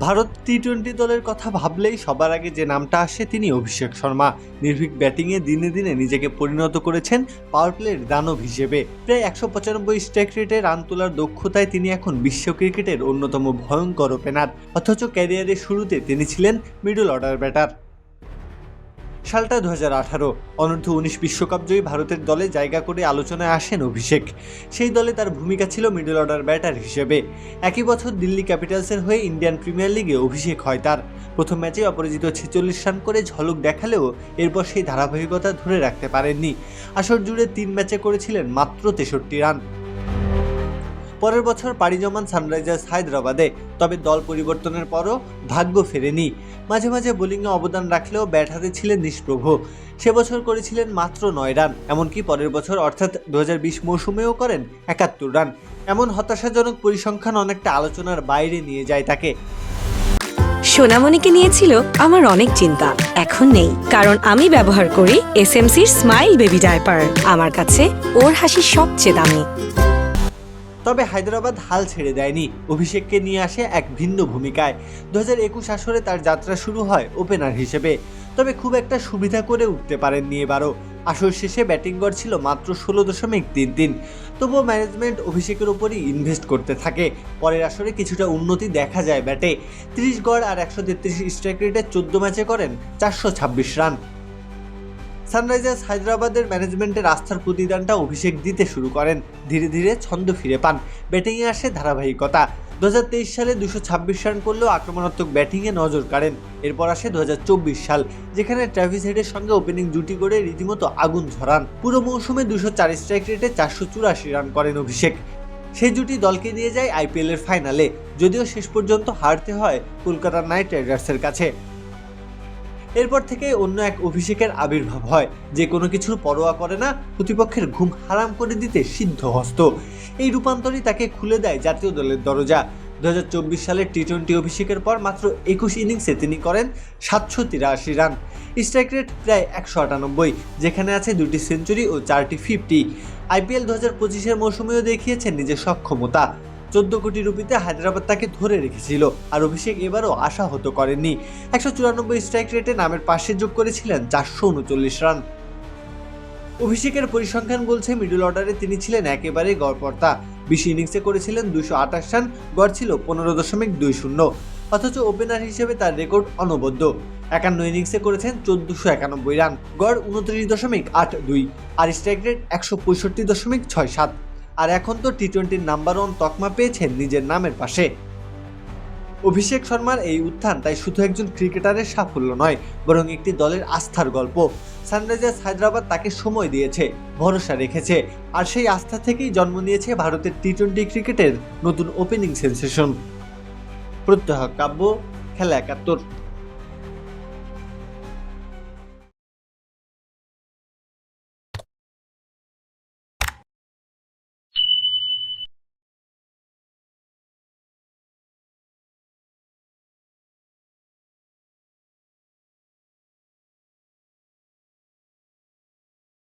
Bharat T twenty দলের কথা ভাবলেই সবার আগে যে নামটা আসে তিনি অভিষেক শর্মা। নির্ভীক ব্যাটিংয়ে দিনে দিনে নিজেকে পরিণত করেছেন পাওয়ার প্লের দানব হিসেবে। প্রায় একশো পঁচানব্বই স্ট্রাইক রেটে রান তোলার দক্ষতায় তিনি এখন বিশ্ব ক্রিকেটের অন্যতম ভয়ঙ্কর ওপেনার অথচ ক্যারিয়ারের শুরুতে তিনি ছিলেন মিডল অর্ডার ব্যাটার সালটা দু হাজার আঠারো, অনূর্ধ্ব উনিশ বিশ্বকাপ জয়ী ভারতের দলে জায়গা করে আলোচনায় আসেন অভিষেক। সেই দলে তার ভূমিকা ছিল মিডল অর্ডার ব্যাটার হিসেবে। একই বছর দিল্লি ক্যাপিটালসের হয়ে ইন্ডিয়ান প্রিমিয়ার লিগে অভিষেক হয় তার। প্রথম ম্যাচে অপরাজিত ছেচল্লিশ রান করে ঝলক দেখালেও এরপর সেই ধারাবাহিকতা ধরে রাখতে পারেননি। আসর জুড়ে তিন ম্যাচে করেছিলেন মাত্র তেষট্টি রান। পরের বছর পাড়ি জমান সানরাইজার্স হায়দ্রাবাদে, তবে দল পরিবর্তনের পরও ভাগ্য ফেরেনি। মাঝে মাঝে বোলিংয়ে অবদান রাখলেও ব্যাট হাতে ছিলেন নিষ্প্রভ। সে বছর করেছিলেন মাত্র নয় রান, এমনকি পরের বছর অর্থাৎ দু হাজার বিশ মৌসুমেও করেন একাত্তর রান। এমন হতাশাজনক পরিসংখ্যান অনেকটা আলোচনার বাইরে নিয়ে যায় তাকে। সোনামণিকে নিয়েছিল আমার অনেক চিন্তা, এখন নেই, কারণ আমি ব্যবহার করি এসএমসির স্মাইল বেবি ডায়পার। আমার কাছে ওর হাসি সবচেয়ে দামি। তবে হায়দ্রাবাদ হাল ছেড়ে দেয়নি। অভিষেককে নিয়ে আসে এক ভিন্ন ভূমিকায়। দু হাজার একুশ আসরে তার যাত্রা শুরু হয় ওপেনার হিসেবে। তবে খুব একটা সুবিধা করে উঠতে পারেননি এবারও। আসর শেষে ব্যাটিং গড় ছিল মাত্র ষোলো দশমিক তিন তিন। তবুও ম্যানেজমেন্ট অভিষেকের ওপরই ইনভেস্ট করতে থাকে। পরের আসরে কিছুটা উন্নতি দেখা যায় ব্যাটে। তিরিশ গড় আর একশো তেত্রিশ স্ট্রাইক রেটে চোদ্দ ম্যাচে করেন চারশো ছাব্বিশ রান। সানরাইজার্স হায়দ্রাবাদের ম্যানেজমেন্টের আস্থার প্রতিদানটা অভিষেক দিতে শুরু করেন। ধীরে ধীরে ছন্দ ফিরে পান। ব্যাটিংয়ে আসে ধারাবাহিকতা। দু হাজার তেইশ সালে দুশো ছাব্বিশ রান করলেও আক্রমণাত্মক ব্যাটিংয়ে নজর কাড়েন। এরপর আসে দু হাজার চব্বিশ সাল, যেখানে ট্রাভিস হেডের সঙ্গে ওপেনিং জুটি করে রীতিমতো আগুন ঝরান পুরো মৌসুমে দুশো চার স্ট্রাইক রেটে চারশো চুরাশি রান করেন অভিষেক। সেই জুটি দলকে নিয়ে যায় আইপিএলের ফাইনালে, যদিও শেষ পর্যন্ত হারতে হয় কলকাতা নাইট রাইডার্সের কাছে। এরপর থেকে অন্য এক অভিষেকের আবির্ভাব হয়, যে কোনো কিছুর পরোয়া করে না, প্রতিপক্ষের ঘুম হারাম করে দিতে সিদ্ধ হস্ত এই রূপান্তরই তাকে খুলে দেয় জাতীয় দলের দরজা। দু হাজার চব্বিশ সালের টি টোয়েন্টি অভিষেকের পর মাত্র একুশ ইনিংসে তিনি করেন সাতশো তিরাশি রান। স্ট্রাইক রেট প্রায় একশো আটানব্বই, যেখানে আছে দুটি সেঞ্চুরি ও চারটি ফিফটি। আইপিএল দু হাজার পঁচিশের মৌসুমেও দেখিয়েছেন নিজের সক্ষমতা। চোদ্দ কোটি রুপিতে হায়দ্রাবাদ তাকে ধরে রেখেছিল আর অভিষেক এবারও আশা আশাহত করেননি। একশো চুরানব্বই স্ট্রাইক রেটে নামের পাশে যোগ করেছিলেন চারশো উনচল্লিশ রান। অভিষেকের পরিসংখ্যান বলছে মিডল অর্ডারে তিনি ছিলেন একেবারে গড়পর্তা বিশ ইনিংসে করেছিলেন দুশো আঠাশ রান, গড় ছিল পনেরো দশমিক দুই শূন্য। অথচ ওপেনার হিসেবে তার রেকর্ড অনবদ্য। একান্ন ইনিংসে করেছেন চোদ্দশো একানব্বই রান, গড় উনত্রিশ দশমিক আট দুই। আর স্ট্রাইক রেট একশো পঁয়ষট্টি দশমিক ছয় সাত। আর এখন তো টি টোয়েন্টির নাম্বার ওয়ান তকমা পেয়েছেন নিজের নামের পাশে। অভিষেক শর্মার এই উত্থান তাই শুধু একজন ক্রিকেটারের সাফল্য নয়, বরং একটি দলের আস্থার গল্প। সানরাইজার্স হায়দ্রাবাদ তাকে সময় দিয়েছে, ভরসা রেখেছে, আর সেই আস্থা থেকেই জন্ম নিয়েছে ভারতের টি টোয়েন্টি ক্রিকেটের নতুন ওপেনিং সেন্সেশন প্রত্যহ কাব্য, খেলা একাত্তর।